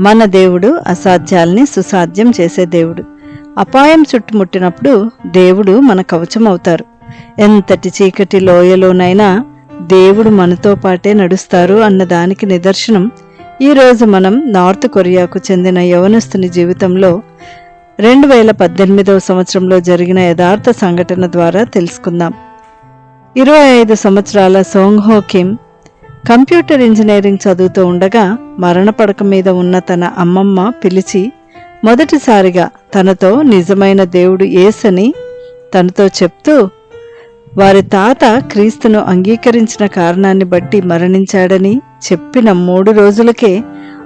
మన దేవుడు అసాధ్యాల్ని సుసాధ్యం చేసే దేవుడు. అపాయం చుట్టుముట్టినప్పుడు దేవుడు మన కవచం అవుతారు ఎంతటి చీకటి లోయలోనైనా దేవుడు మనతో పాటే నడుస్తారు అన్న దానికి నిదర్శనం ఈరోజు మనం నార్త్ కొరియాకు చెందిన యవనస్తుని జీవితంలో రెండు వేల పద్దెనిమిదవ సంవత్సరంలో జరిగిన యథార్థ సంఘటన ద్వారా తెలుసుకుందాం. ఇరవై ఐదు సంవత్సరాల సోంగ్హో కిమ్ కంప్యూటర్ ఇంజనీరింగ్ చదువుతూ ఉండగా మరణపడక మీద ఉన్న తన అమ్మమ్మ పిలిచి మొదటిసారిగా తనతో నిజమైన దేవుడు ఏసని తనతో చెప్తూ వారి తాత క్రీస్తును అంగీకరించిన కారణాన్ని బట్టి మరణించాడని చెప్పిన మూడు రోజులకే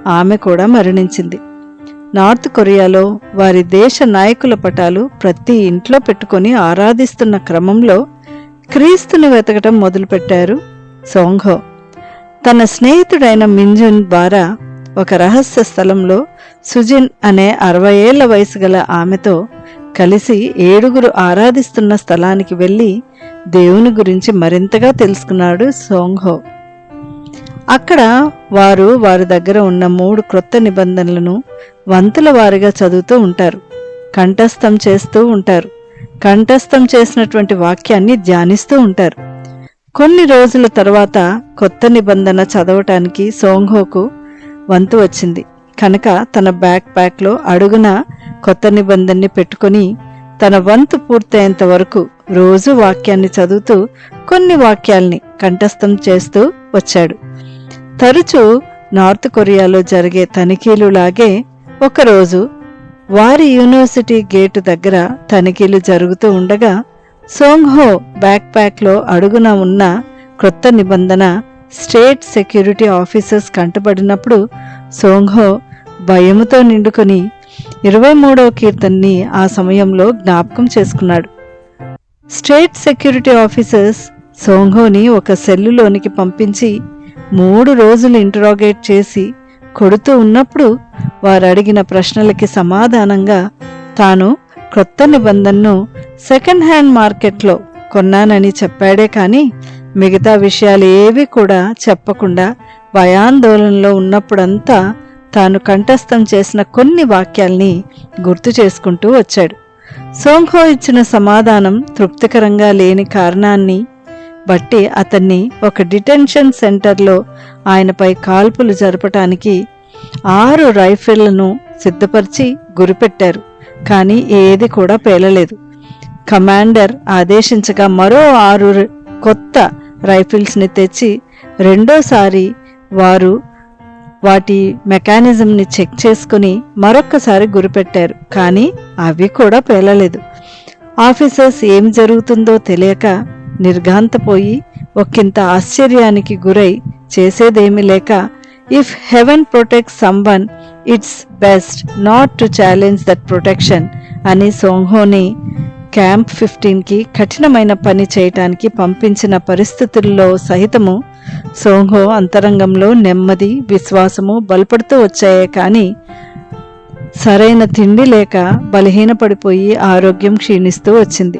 ఆమె కూడా మరణించింది. నార్త్ కొరియాలో వారి దేశ నాయకుల పటాలు ప్రతి ఇంట్లో పెట్టుకొని ఆరాధిస్తున్న క్రమంలో క్రీస్తుని వెతకటం మొదలుపెట్టారు సోంఘో. తన స్నేహితుడైన మింజున్ ద్వారా ఒక రహస్య స్థలంలో సుజిన్ అనే అరవై ఏళ్ళ వయసు గల ఆమెతో కలిసి ఏడుగురు ఆరాధిస్తున్న స్థలానికి వెళ్ళి దేవుని గురించి మరింతగా తెలుసుకున్నాడు సోంగ్హో. అక్కడ వారు వారి దగ్గర ఉన్న మూడు క్రొత్త నిబంధనలను వంతుల వారిగా చదువుతూ ఉంటారు. కంఠస్థం చేస్తూ ఉంటారు. కంఠస్థం చేసినటువంటి వాక్యాన్ని ధ్యానిస్తూ ఉంటారు. కొన్ని రోజుల తర్వాత కొత్త నిబంధన చదవటానికి సోంఘోకు వంతు వచ్చింది. కనుక తన బ్యాక్ ప్యాక్లో అడుగున కొత్త నిబంధనని పెట్టుకొని తన వంతు పూర్తయ్యేంత వరకు రోజు వాక్యాన్ని చదువుతూ కొన్ని వాక్యాల్ని కంఠస్థం చేస్తూ వచ్చాడు. తరచూ నార్త్ కొరియాలో జరిగే తనిఖీలు లాగే ఒకరోజు వారి యూనివర్సిటీ గేటు దగ్గర తనిఖీలు జరుగుతూ ఉండగా సోంగ్హో బ్యాక్ ప్యాక్లో అడుగున ఉన్న క్రొత్త నిబంధన స్టేట్ సెక్యూరిటీ ఆఫీసర్స్ కంటపడినప్పుడు సోంగ్హో భయముతో నిండుకొని ఇరవై మూడవ కీర్తన్ని ఆ సమయంలో జ్ఞాపకం చేసుకున్నాడు. స్టేట్ సెక్యూరిటీ ఆఫీసర్స్ సోంఘోని ఒక సెల్లులోనికి పంపించి మూడు రోజులు ఇంటరాగేట్ చేసి కొడుతూ ఉన్నప్పుడు వారు అడిగిన ప్రశ్నలకి సమాధానంగా తాను క్రొత్త నిబంధనను సెకండ్ హ్యాండ్ మార్కెట్లో కొన్నానని చెప్పాడే కానీ మిగతా విషయాలు ఏవి కూడా చెప్పకుండా భయాందోళనలో ఉన్నప్పుడంతా తాను కంఠస్థం చేసిన కొన్ని వాక్యాల్ని గుర్తు చేసుకుంటూ వచ్చాడు. సోంఖో ఇచ్చిన సమాధానం తృప్తికరంగా లేని కారణాన్ని బట్టి అతన్ని ఒక డిటెన్షన్ సెంటర్లో ఆయనపై కాల్పులు జరపటానికి ఆరు రైఫిళ్ళను సిద్ధపరిచి గురిపెట్టారు. కానీ ఏది కూడా పేలలేదు. కమాండర్ ఆదేశించగా మరో ఆరు కొత్త రైఫిల్స్ని తెచ్చి రెండోసారి వారు వాటి మెకానిజంని చెక్ చేసుకుని మరొక్కసారి గురిపెట్టారు. కానీ అవి కూడా పేలలేదు. ఆఫీసర్స్ ఏం జరుగుతుందో తెలియక నిర్ఘాంతపోయి ఒకంత ఆశ్చర్యానికి గురై చేసేదేమీ లేక if heaven protect someone it's best not to challenge that protection అని సోంహోని క్యాంప్ ఫిఫ్టీన్కి కఠినమైన పని చేయటానికి పంపించిన పరిస్థితుల్లో సహితము సోంహో అంతరంగంలో నెమ్మది విశ్వాసము బలపడుతూ వచ్చాయే కానీ సరైన తిండి లేక బలహీనపడిపోయి ఆరోగ్యం క్షీణిస్తూ వచ్చింది.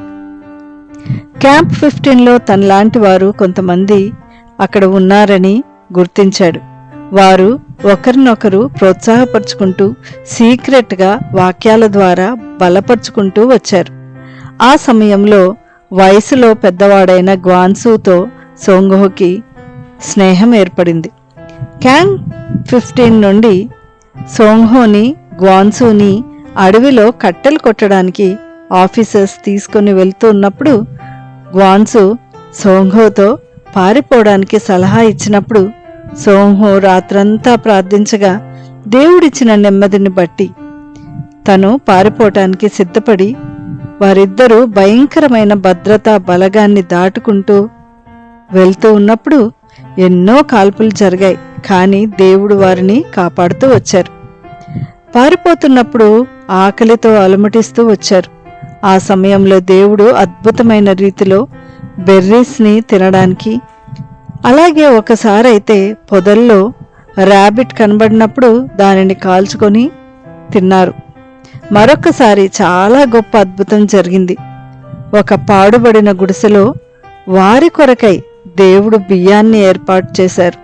క్యాంప్ ఫిఫ్టీన్లో తనలాంటి వారు కొంతమంది అక్కడ ఉన్నారని గుర్తించాడు. వారు ఒకరినొకరు ప్రోత్సాహపరుచుకుంటూ సీక్రెట్గా వాక్యాల ద్వారా బలపరుచుకుంటూ వచ్చారు. ఆ సమయంలో వయసులో పెద్దవాడైన గ్వాన్సూతో సోంగోకి స్నేహం ఏర్పడింది. క్యాంగ్ ఫిఫ్టీన్ నుండి సోంహోని గ్వాన్సూని అడవిలో కట్టెలు కొట్టడానికి ఆఫీసర్స్ తీసుకుని వెళ్తున్నప్పుడు గ్వాన్సు సోంఘోతో పారిపోవడానికి సలహా ఇచ్చినప్పుడు సోంహో రాత్రంతా ప్రార్థించగా దేవుడిచ్చిన నెమ్మదిని బట్టి తను పారిపోవటానికి సిద్ధపడి వారిద్దరూ భయంకరమైన భద్రతా బలగాన్ని దాటుకుంటూ వెళ్తూ ఉన్నప్పుడు ఎన్నో కాల్పులు జరిగాయి. కానీ దేవుడు వారిని కాపాడుతూ వచ్చారు. పారిపోతున్నప్పుడు ఆకలితో అలమటిస్తూ వచ్చారు. ఆ సమయంలో దేవుడు అద్భుతమైన రీతిలో బెర్రీస్ని తినడానికి అలాగే ఒకసారి అయితే పొదల్లో ర్యాబిట్ కనబడినప్పుడు దానిని కాల్చుకొని తిన్నారు. మరొకసారి చాలా గొప్ప అద్భుతం జరిగింది. ఒక పాడుబడిన గుడిసెలో వారి కొరకై దేవుడు బియ్యాన్ని ఏర్పాటు చేశారు.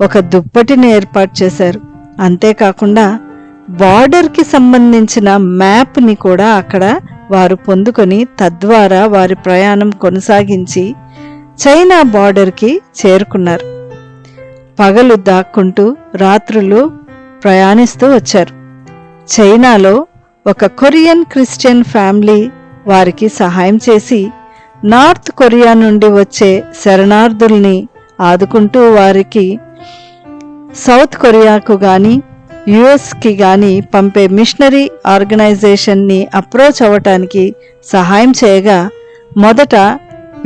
ఒక దుప్పటిని ఏర్పాటు చేశారు. అంతేకాకుండా బార్డర్కి సంబంధించిన మ్యాప్ని కూడా అక్కడ వారు పొందుకొని తద్వారా వారి ప్రయాణం కొనసాగించి చైనా బార్డర్కి చేరుకున్నారు. పగలు దాక్కుంటూ రాత్రులు ప్రయాణిస్తూ వచ్చారు. చైనాలో ఒక కొరియన్ క్రిస్టియన్ ఫ్యామిలీ వారికి సహాయం చేసి నార్త్ కొరియా నుండి వచ్చే శరణార్థుల్ని ఆదుకుంటూ వారికి సౌత్ కొరియాకు కానీ యుఎస్కి కానీ పంపే మిషనరీ ఆర్గనైజేషన్ని అప్రోచ్ అవ్వటానికి సహాయం చేయగా మొదట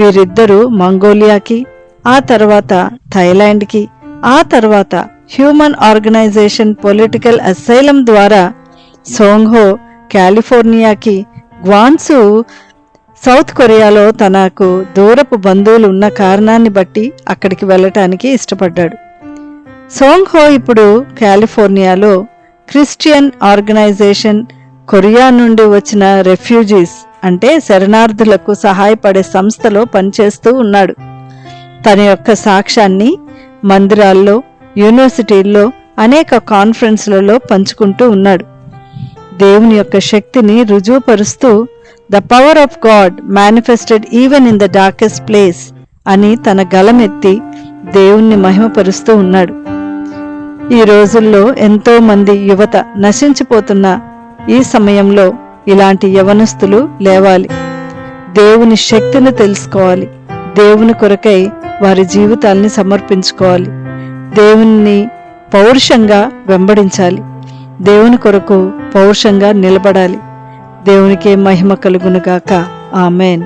వీరిద్దరూ మంగోలియాకి ఆ తర్వాత థైలాండ్కి ఆ తర్వాత హ్యూమన్ ఆర్గనైజేషన్ పొలిటికల్ అసైలం ద్వారా సోంగ్హో కాలిఫోర్నియాకి గ్వాన్సు సౌత్ కొరియాలో తనకు దూరపు బంధువులు ఉన్న కారణాన్ని బట్టి అక్కడికి వెళ్ళటానికి ఇష్టపడ్డాడు. సోంగ్హో ఇప్పుడు కాలిఫోర్నియాలో క్రిస్టియన్ ఆర్గనైజేషన్ కొరియా నుండి వచ్చిన రెఫ్యూజీస్ అంటే శరణార్థులకు సహాయపడే సంస్థలో పనిచేస్తూ ఉన్నాడు. తన యొక్క సాక్ష్యాన్ని మందిరాల్లో యూనివర్సిటీల్లో అనేక కాన్ఫరెన్స్లలో పంచుకుంటూ ఉన్నాడు. దేవుని యొక్క శక్తిని రుజువుపరుస్తూ the power of God manifested even in the darkest place అని తన గలమెత్తి దేవుణ్ణి మహిమపరుస్తూ ఉన్నాడు. ఈ రోజుల్లో ఎంతోమంది యువత నశించిపోతున్న ఈ సమయంలో ఇలాంటి యవనస్తులు లేవాలి. దేవుని శక్తిని తెలుసుకోవాలి. దేవుని కొరకై వారి జీవితాల్ని సమర్పించుకోవాలి. దేవుని పౌరుషంగా వెంబడించాలి. దేవుని కొరకు పౌరుషంగా నిలబడాలి. దేవునికే మహిమ కలుగునుగాక. ఆమెన్.